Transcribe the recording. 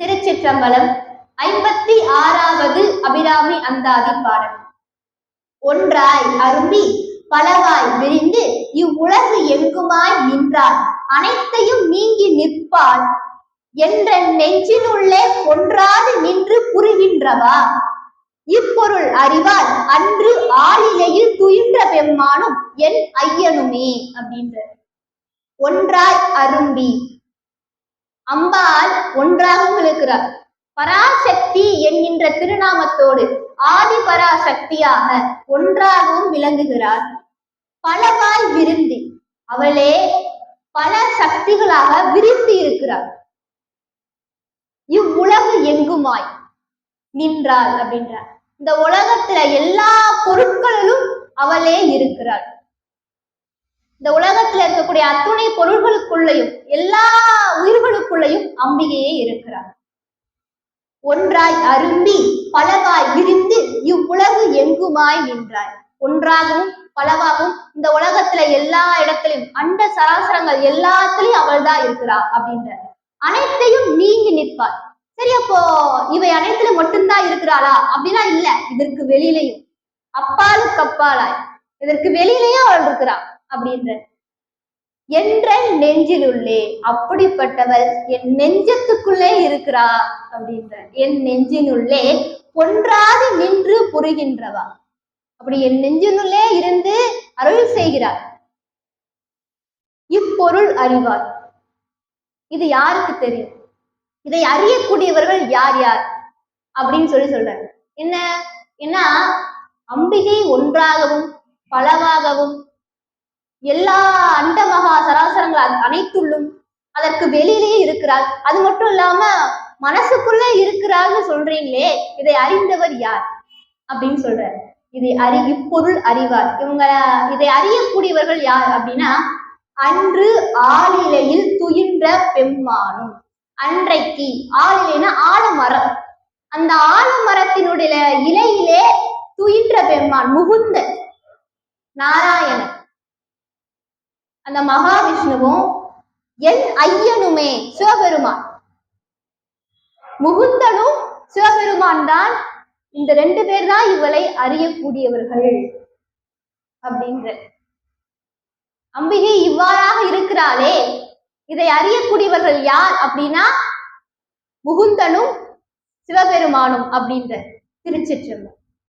திருச்சிற்றம்பலம் ஐம்பத்தி ஆறாவது அபிராமி அந்தாதி பாடல். ஒன்றாய் அரும்பி பலவாய் விரிந்து இவ்வுலகு எங்குமாய் நின்றார் அனைத்தையும் நீங்கி நிற்பாள் என்ற நெஞ்சினுள்ளே ஒன்றாது நின்று புரிகின்றவா? இப்பொருள் அறிவால் அன்று ஆளிலையில் துயின்ற பெம்மானும் என் ஐயனுமே அப்படின்ற ஒன்றாய் அரும்பி அம்பாள் ஒன்றாகவும் இருக்கிறார் பராசக்தி என்கின்ற திருநாமத்தோடு ஆதி பராசக்தியாக ஒன்றாகவும் விளங்குகிறார். பலவாய் விருந்தி அவளே பல சக்திகளாக விரிந்து இருக்கிறார். இவ்வுலகு எங்குமாய் நின்றாள் அப்படின்றார். இந்த உலகத்துல எல்லா பொருட்களிலும் அவளே இருக்கிறாள். இந்த உலகத்துல இருக்கக்கூடிய அத்துணை பொருள்களுக்குள்ளேயும் எல்லா உயிர்களுக்குள்ளேயும் அம்பிகையே இருக்கிறார். ஒன்றாய் அரும்பி பலவாய் விரிந்து இவ்வுலகு எங்குமாய் நின்றாய். ஒன்றாகவும் பலவாகவும் இந்த உலகத்துல எல்லா இடத்திலும் அண்ட சராசரங்கள் எல்லாத்துலயும் அவள் தான் இருக்கிறா அப்படின்ற அனைத்தையும் நீங்கி நிற்பாள். சரி அப்போ இவை அனைத்துல மட்டும்தான் இருக்கிறாளா? அப்படின்னா இல்ல இதற்கு வெளியிலையும். அப்பாலுக்கு அப்பாலாய். இதற்கு வெளியிலையும் அவள் இருக்கிறா அப்படின்ற என்ற நெஞ்சிலுள்ளே அப்படிப்பட்டவள் என் நெஞ்சத்துக்குள்ளே இருக்கிறா அப்படின்ற என் நெஞ்சினுள்ளே ஒன்றாது நின்று புரிகின்றவா. அப்படி என் நெஞ்சினுள்ளே இருந்து அருள் செய்கிறார். இப்பொருள் அறிவார். இது யாருக்கு தெரியும்? இதை அறியக்கூடியவர்கள் யார் யார்? அப்படின்னு சொல்லி சொல்றாங்க. என்ன? ஏன்னா அம்பிகை ஒன்றாகவும் பலவாகவும் எல்லா அண்டமகா சராசரங்கள் அனைத்துள்ளும் அதற்கு வெளியிலேயே இருக்கிறார் அது மட்டும் இல்லாம மனசுக்குள்ள இருக்கிறார்னு சொல்றீங்களே இதை அறிந்தவர் யார்? அப்படின்னு சொல்றாரு. இதை அறி இப்பொருள் அறிவார். இவங்க இதை அறியக்கூடியவர்கள் யார் அப்படின்னா அன்று ஆளிலையில் துயின்ற பெம்மானும் அன்றைக்கு ஆளிலைனா ஆலமரம். அந்த ஆலமரத்தினுடைய இலையிலே துயின்ற பெம்மான் முகுந்த நாராயணன். அந்த மகாவிஷ்ணுவும் என் ஐயனுமே சிவபெருமான். முகுந்தனும் சிவபெருமான் தான். இந்த ரெண்டு பேர் தான் இவளை அறியக்கூடியவர்கள் அப்படின்ற. அம்பிகை இவ்வாறாக இருக்கிறாளே இதை அறியக்கூடியவர்கள் யார் அப்படின்னா முகுந்தனும் சிவபெருமானும் அப்படின்ற திருச்சிற்றம்பலம்.